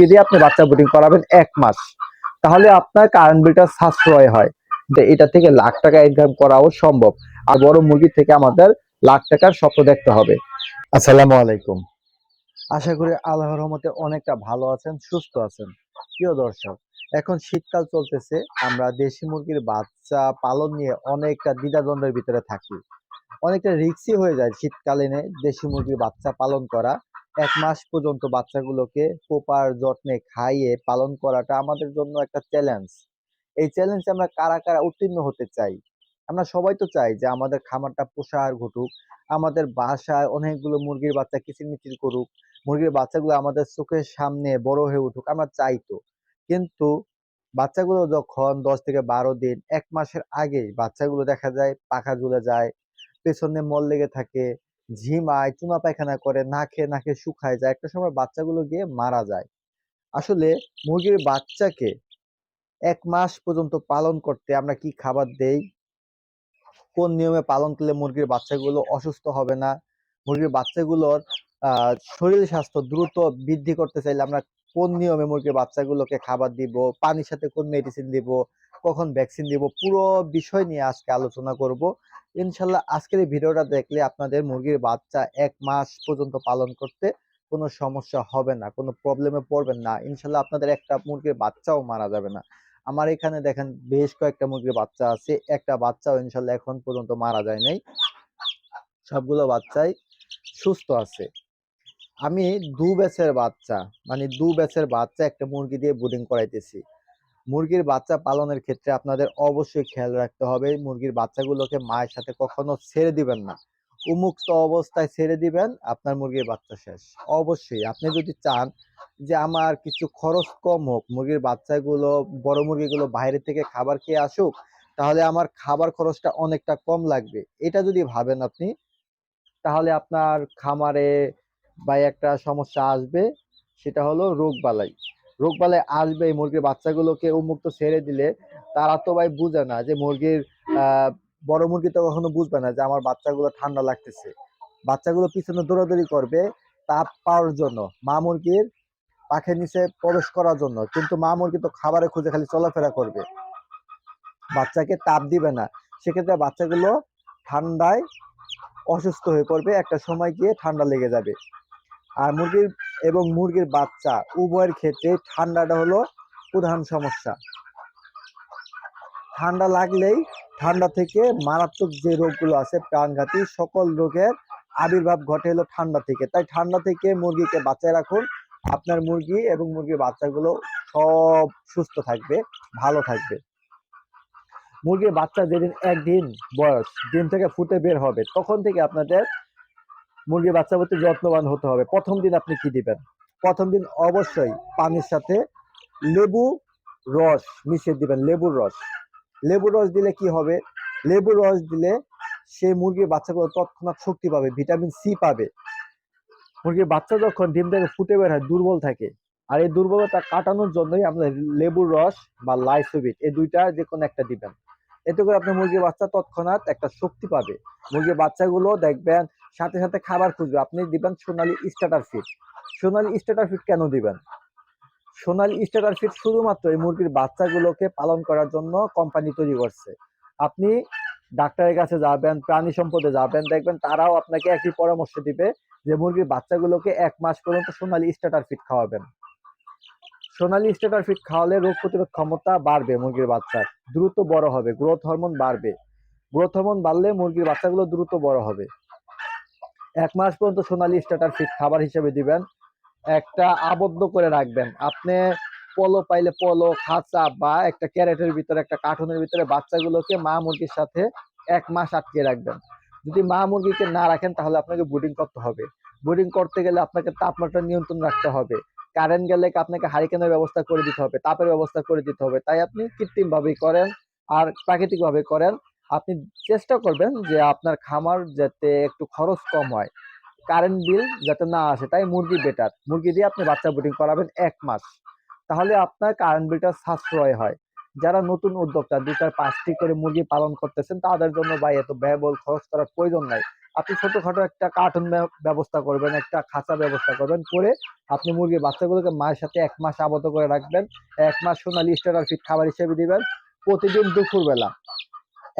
যদি আপনি বাচ্চা বুটিং করাবেন এক মাস। তাহলে আপনার কারেন্ট বিলটা সাশ্রয় হয়। যে এটা থেকে লাখ টাকা ইনকাম করাও সম্ভব। আর বড় মুরগি থেকে আমাদের লাখ টাকার স্বপ্ন দেখতে হবে। আসসালামু আলাইকুম। আশা করি আল্লাহর রহমতে অনেকটা ভালো আছেন, সুস্থ আছেন। প্রিয় দর্শক, এখন শীতকাল চলতেছে। আমরা দেশি মুরগির বাচ্চা পালন নিয়ে অনেকটা দ্বিধাদ্বন্দ্বের ভিতরে থাকি। অনেকটা রিস্কি হয়ে যায় শীতকালীনে দেশি মুরগির বাচ্চা পালন করা। এক মাস পর্যন্ত বাচ্চাগুলোকে প্রপার যত্নে খাইয়ে পালন করাটা আমাদের জন্য একটা চ্যালেঞ্জ এই চ্যালেঞ্জে আমরা কারা কারা উত্তীর্ণ হতে চাই? আমরা সবাই তো চাই যে আমাদের খামারটা প্রসার ঘটুক, আমাদের বাসায় অনেকগুলো মুরগির বাচ্চা কিচিরমিচির করুক, মুরগির বাচ্চাগুলো আমাদের চোখের সামনে বড় হয়ে উঠুক, আমরা চাই তো। কিন্তু বাচ্চাগুলো যখন দশ থেকে বারো দিন, এক মাসের আগেই বাচ্চাগুলো দেখা যায় পাখা ঝুলে যায়, পেছনে মল লেগে থাকে ঝিমায় চুনা পায়খানা করে, না খেয়ে না খেয়ে শুকায় যায়। একটা সময় বাচ্চাগুলো গিয়ে মারা যায়। আসলে মুরগির বাচ্চাকে এক মাস পর্যন্ত পালন করতে আমরা কি খাবার দেই? কোন নিয়মে পালন করলে মুরগির বাচ্চাগুলো অসুস্থ হবে না? মুরগির বাচ্চাগুলোর শরীর স্বাস্থ্য দ্রুত বৃদ্ধি করতে চাইলে আমরা কোন নিয়মে মুরগির বাচ্চাগুলোকে খাবার দিব? পানির সাথে কোন মেডিসিন দিব? কখন ভ্যাকসিন দিব? পুরো বিষয় নিয়ে আজকে আলোচনা করব। ইনশাল্লাহ আজকের এই ভিডিওটা দেখলে আপনাদের মুরগির বাচ্চা এক মাস পর্যন্ত পালন করতে কোনো সমস্যা হবে না, কোনো প্রবলেমে পড়বেন না। ইনশাল্লাহ আপনাদের একটা মুরগির বাচ্চাও মারা যাবে না। আমার এখানে দেখেন বেশ কয়েকটা মুরগির বাচ্চা আছে, একটা বাচ্চাও ইনশাল্লাহ এখন পর্যন্ত মারা যায় নাই। সবগুলো বাচ্চাই সুস্থ আছে। আমি দু ব্যাচের বাচ্চা মানে দু ব্যাচের বাচ্চা একটা মুরগি দিয়ে ব্রুডিং করাইতেছি। মুরগির বাচ্চা পালনের ক্ষেত্রে আপনাদের অবশ্যই খেয়াল রাখতে হবে। মুরগির বাচ্চাগুলোকে মায়ের সাথে কখনো ছেড়ে দিবেন না। উন্মুক্ত অবস্থায় ছেড়ে দিবেন, আপনার মুরগির বাচ্চা শেষ। অবশ্যই আপনি যদি চান যে আমার কিছু খরচ কম হোক, মুরগির বাচ্চাগুলো, বড় মুরগিগুলো বাইরে থেকে খাবার খেয়ে আসুক, তাহলে আমার খাবার খরচটা অনেকটা কম লাগবে। এটা যদি ভাবেন আপনি, তাহলে আপনার খামারে বা একটা সমস্যা আসবে, সেটা হলো রোগ বালাই। রোগ বালাই আসবে এই মুরগির বাচ্চাগুলোকে উন্মুক্ত ছেড়ে দিলে তারা তো ভাই বুঝে না যে মুরগির বড় মুরগি তো কখনো বুঝবে না যে আমার বাচ্চাগুলো ঠান্ডা লাগতেছে। বাচ্চাগুলো পিছনে দৌড়াদৌড়ি করবে তাপ পাওয়ার জন্য। মা মুরগির পাখের নিচে প্রবেশ করার জন্য। কিন্তু মা মুরগি তো খাবারে খুঁজে খালি চলাফেরা করবে। বাচ্চাকে তাপ দিবে না। সেক্ষেত্রে বাচ্চাগুলো ঠান্ডায় অসুস্থ হয়ে পড়বে। একটা সময় গিয়ে ঠান্ডা লেগে যাবে। আর মুরগির এবং মুরগির বাচ্চা উভয়ের ক্ষেত্রে ঠান্ডাটা হলো প্রধান সমস্যা। ঠান্ডা লাগলেই ঠান্ডা থেকে মারাত্মক যে রোগগুলো আছে প্রাণঘাতী সকল রোগের আবির্ভাব ঘটে হলো ঠান্ডা থেকে। তাই ঠান্ডা থেকে মুরগিকে বাঁচায় রাখুন। আপনার মুরগি এবং মুরগির বাচ্চাগুলো সব সুস্থ থাকবে, ভালো থাকবে। মুরগির বাচ্চা যেদিন একদিন বয়স ডিম থেকে ফুটে বের হবে, তখন থেকে আপনাদের মুরগির বাচ্চা প্রতি যত্নবান হতে হবে। প্রথম দিন আপনি কি দিবেন? প্রথম দিন অবশ্যই পানির সাথে লেবু রস মিশিয়ে দিবেন, লেবুর রস। লেবুর রস দিলে কি হবে? লেবুর রস দিলে সেই মুরগির বাচ্চাগুলো তৎক্ষণাৎ শক্তি পাবে, ভিটামিন সি পাবে। মুরগির বাচ্চা যখন ডিম থেকে ফুটে বের হয়, দুর্বল থাকে, আর এই দুর্বলতা কাটানোর জন্যই আমরা লেবুর রস বা লাইসোবিট, এই দুইটা যে কোনো একটা দিবেন। এতে করে আপনার মুরগির বাচ্চা তৎক্ষণাৎ একটা শক্তি পাবে। মুরগির বাচ্চাগুলো দেখবেন সাথে সাথে খাবার খুঁজবে। আপনি দিবেন Sonali starter feed Sonali starter feed কেন দিবেন? সোনালি স্টার্টার ফিট শুধুমাত্র এই মুরগির বাচ্চাগুলোকে পালন করার জন্য কোম্পানি তৈরি করছে। আপনি ডাক্তারের কাছে যাবেন, প্রাণী সম্পদে যাবেন, দেখবেন তারাও আপনাকে একই পরামর্শ দিবে যে মুরগির বাচ্চাগুলোকে এক মাস পর্যন্ত সোনালি স্টার্টার ফিট খাওয়াবেন। সোনালি স্টার্টার ফিট খাওয়ালে রোগ প্রতিরোধ ক্ষমতা বাড়বে মুরগির বাচ্চার। দ্রুত বড় হবে গ্রোথ হরমোন বাড়বে। গ্রোথ হরমোন বাড়লে মুরগির বাচ্চাগুলো দ্রুত বড় হবে। এক মাস পর্যন্ত সোনালি স্টার্টার ফিট খাবার হিসেবে দিবেন। একটা আবদ্ধ করে রাখবেন। আপনি পলো পাইলে পলো, খাঁচা বা একটা ক্যারেটের ভিতরে, একটা কার্টুনের ভিতরে বাচ্চাগুলোকে মা মুরগির সাথে এক মাস আটকে রাখবেন। যদি মা মুরগিকে না রাখেন, তাহলে আপনাকে ব্রুডিং করতে হবে। ব্রুডিং করতে গেলে আপনাকে তাপমাত্রা নিয়ন্ত্রণ রাখতে হবে। কারেন্ট গেলে আপনাকে হারিকেনের ব্যবস্থা করে দিতে হবে, তাপের ব্যবস্থা করে দিতে হবে। তাই আপনি কৃত্রিম ভাবেই করেন আর প্রাকৃতিক ভাবে করেন। আপনি চেষ্টা করবেন যে আপনার খামার যাতে একটু খরচ কম হয়। কারেন্ট বিল যাতে না আসে, তাই মুরগি বেটার মুরগি দিয়ে আপনি বাচ্চা ব্রুডিং করাবেন এক মাস। তাহলে আপনার কারেন্ট বিলটা সাশ্রয় হয়। যারা নতুন উদ্যোক্তা, দুই চার পাঁচটি করে মুরগি পালন করতেছেন, তাদের জন্য ভাই এত ব্যয়বহুল খরচ করার প্রয়োজন নাই। আপনি ছোটখাটো একটা কার্টুন ব্যবস্থা করবেন, একটা খাঁচা ব্যবস্থা করবেন করে আপনি মুরগির বাচ্চাগুলোকে মায়ের সাথে এক মাস আবদ্ধ করে রাখবেন। এক মাস সোনালি স্টার ফিট খাবার হিসেবে দিবেন। প্রতিদিন দুপুরবেলা।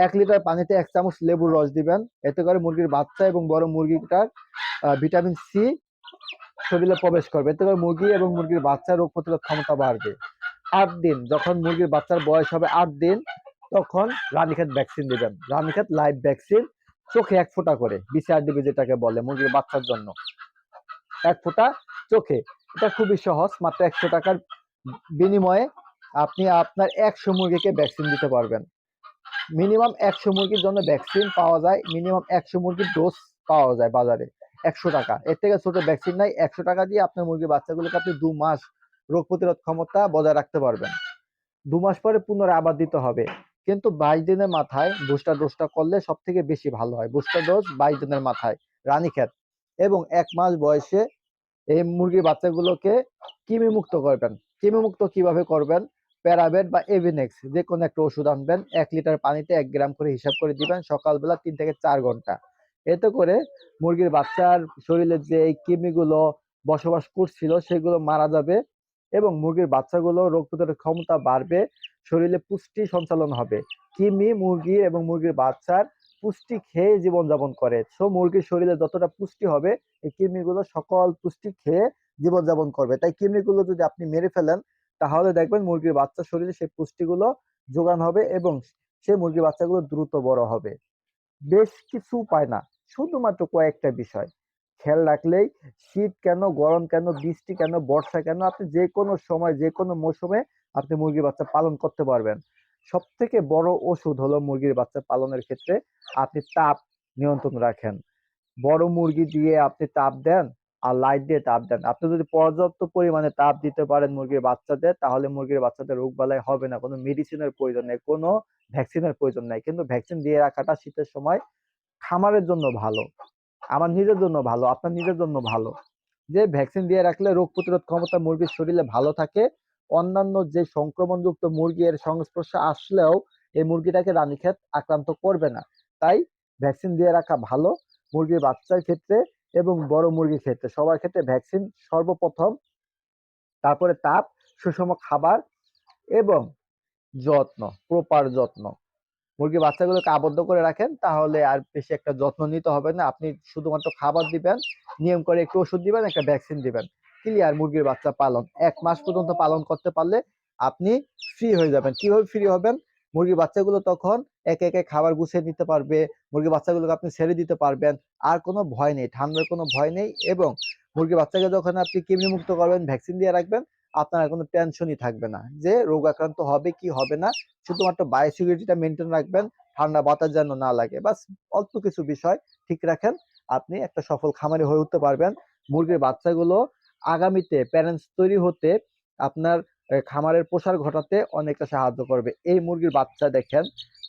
এক লিটার পানিতে এক চামচ লেবুর রস দিবেন। এতে করে মুরগির বাচ্চা এবং বড় মুরগিটার ভিটামিন সি শরীরে প্রবেশ করবে। এতে করে মুরগি এবং মুরগির বাচ্চার রোগ প্রতিরোধ ক্ষমতা বাড়বে। আট দিন, যখন মুরগির বাচ্চার বয়স হবে আট দিন, তখন রানীক্ষেত ভ্যাকসিন দিবেন। রানীক্ষেত লাইভ ভ্যাকসিন চোখে এক ফোঁটা করে, বিসিআরডিবি যেটাকে বলে মুরগির বাচ্চার জন্য। এক ফোঁটা চোখে। এটা খুবই সহজ, মাত্র একশো টাকার বিনিময়ে আপনি আপনার একশো মুরগিকে ভ্যাকসিন দিতে পারবেন। মিনিমাম একশো মুরগির জন্য ভ্যাকসিন পাওয়া যায় মিনিমাম একশো মুরগির ডোজ পাওয়া যায় বাজারে, একশো টাকা। এর থেকে ছোট ভ্যাকসিন নাই, একশো টাকা দিয়ে আপনার মুরগির বাচ্চাগুলোকে আপনি দু মাস রোগ প্রতিরোধ ক্ষমতা বজায় রাখতে পারবেন। দু মাস পরে পুনরায় আবার দিতে হবে। কিন্তু বাইশ দিনের মাথায় বুস্টার ডোজটা করলে সব থেকে বেশি ভালো হয়। বুস্টার ডোজ বাইশ দিনের মাথায়, রানীক্ষেত। এবং এক মাস বয়সে এই মুরগির বাচ্চাগুলোকে কৃমি মুক্ত করবেন। কৃমি মুক্ত কীভাবে করবেন? প্যারাবেট বা এভিনেক্স যে কোনো একটা ওষুধ আনবেন, এক লিটার পানিতে এক গ্রাম করে হিসাব করে দিবেন, সকালবেলা তিন থেকে চার ঘণ্টা। এতে করে মুরগির বাচ্চার শরীরে যে এই কৃমিগুলো বসবাস করছিল, সেগুলো মারা যাবে এবং মুরগির বাচ্চাগুলো রোগ প্রতিরোধ ক্ষমতা বাড়বে, শরীরে পুষ্টি সঞ্চালন হবে। কৃমি মুরগি এবং মুরগির বাচ্চার পুষ্টি খেয়ে জীবনযাপন করে। সো মুরগির শরীরে যতটা পুষ্টি হবে, এই কৃমিগুলো সকল পুষ্টি খেয়ে জীবনযাপন করবে। তাই কৃমিগুলো যদি আপনি মেরে ফেলেন তাহলে দেখবেন মুরগির বাচ্চা শরীরে সেই পুষ্টিগুলো যোগান হবে এবং সেই মুরগির বাচ্চাগুলো দ্রুত বড় হবে। বেশ কিছু উপায় না, শুধুমাত্র কয়েকটা বিষয়। খেয়াল রাখলেই শীত কেন, গরম কেন, বৃষ্টি কেন, বর্ষা কেন, আপনি যে কোনো সময় যে কোনো মৌসুমে আপনি মুরগির বাচ্চা পালন করতে পারবেন। সব থেকে বড় ওষুধ হলো মুরগির বাচ্চা পালনের ক্ষেত্রে আপনি তাপ নিয়ন্ত্রণ রাখেন। বড় মুরগি দিয়ে আপনি তাপ দেন আর লাইট দিয়ে তাপ দেন। আপনি যদি পর্যাপ্ত পরিমাণে তাপ দিতে পারেন মুরগির বাচ্চাদের, তাহলে মুরগির বাচ্চাদের রোগ বালাই হবে না। কোনো মেডিসিনের প্রয়োজন নেই, কোনো ভ্যাকসিনের প্রয়োজন নাই। কিন্তু ভ্যাকসিন দিয়ে রাখাটা শীতের সময় খামারের জন্য ভালো, আমার নিজের জন্য ভালো, আপনার নিজের জন্য ভালো। যে ভ্যাকসিন দিয়ে রাখলে রোগ প্রতিরোধ ক্ষমতা মুরগির শরীরে ভালো থাকে, অন্যান্য যে সংক্রমণযুক্ত মুরগির সংস্পর্শে আসলেও এই মুরগিটাকে রানীক্ষেত আক্রান্ত করবে না। তাই ভ্যাকসিন দিয়ে রাখা ভালো, মুরগির বাচ্চার ক্ষেত্রে এবং বড় মুরগির ক্ষেত্রে। সবার ক্ষেত্রে ভ্যাকসিন সর্বপ্রথম, তারপরে তাপ, সুষম খাবার এবং যত্ন প্রপার যত্ন। মুরগির বাচ্চাগুলোকে আবদ্ধ করে রাখেন, তাহলে আর বেশি একটা যত্ন নিতে হবে না। আপনি শুধুমাত্র খাবার দিবেন, নিয়ম করে একটু ওষুধ দিবেন, একটা ভ্যাকসিন দিবেন। ক্লিয়ার মুরগির বাচ্চা পালন। এক মাস পর্যন্ত পালন করতে পারলে আপনি ফ্রি হয়ে যাবেন। কীভাবে ফ্রি হবেন? মুরগির বাচ্চাগুলো তখন একে একে খাবার গুছিয়ে নিতে পারবে, মুরগির বাচ্চাগুলোকে আপনি ছেড়ে দিতে পারবেন। আর কোনো ভয় নেই, ঠান্ডার কোনো ভয় নেই এবং মুরগির বাচ্চাকে যখন আপনি কৃমি মুক্ত করবেন ভ্যাকসিন দিয়ে রাখবেন, আপনার কোনো টেনশনই থাকবে না যে রোগ আক্রান্ত হবে কি হবে না। শুধুমাত্র বায়োসিকিউরিটিটা মেনটেন রাখবেন, ঠান্ডা বাতাস যেন না লাগে। বাস অল্প কিছু বিষয় ঠিক রাখেন, আপনি একটা সফল খামারি হয়ে উঠতে পারবেন। মুরগির বাচ্চাগুলো আগামীতে প্যারেন্টস তৈরি হতে আপনার খামারের প্রসার ঘটাতে অনেকটা সাহায্য করবে। এই মুরগির বাচ্চা দেখেন,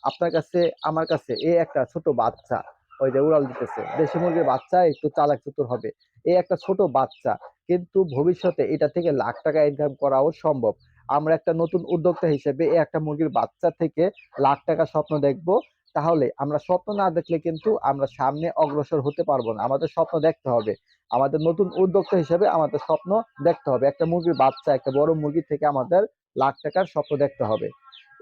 আপনার কাছে, আমার কাছে এই একটা ছোট বাচ্চা, ওই যে উড়াল দিতেছে। দেশি মুরগির বাচ্চা একটু চালাক চতুর হবে। এই একটা ছোট বাচ্চা, কিন্তু ভবিষ্যতে এটা থেকে লাখ টাকা ইনকাম করাও সম্ভব। আমরা একটা নতুন উদ্যোক্তা হিসেবে এই একটা মুরগির বাচ্চা থেকে লাখ টাকা স্বপ্ন দেখব। তাহলে আমরা স্বপ্ন না দেখলে কিন্তু আমরা সামনে অগ্রসর হতে পারব না। আমাদের স্বপ্ন দেখতে হবে। আমাদের নতুন উদ্যোক্তা হিসেবে আমাদের স্বপ্ন দেখতে হবে। একটা মুরগির বাচ্চা, একটা বড় মুরগি থেকে আমাদের লাখ টাকার স্বপ্ন দেখতে হবে।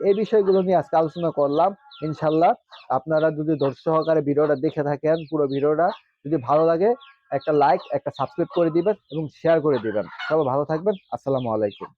এই বিষয়গুলো নিয়ে আজকে আলোচনা করলাম। ইনশাল্লাহ আপনারা যদি ধৈর্য সহকারে ভিডিওটা দেখে থাকেন, পুরো ভিডিওটা যদি ভালো লাগে, একটা লাইক, একটা সাবস্ক্রাইব করে দিবেন এবং শেয়ার করে দিবেন। সবাই ভালো থাকবেন। আসসালামু আলাইকুম।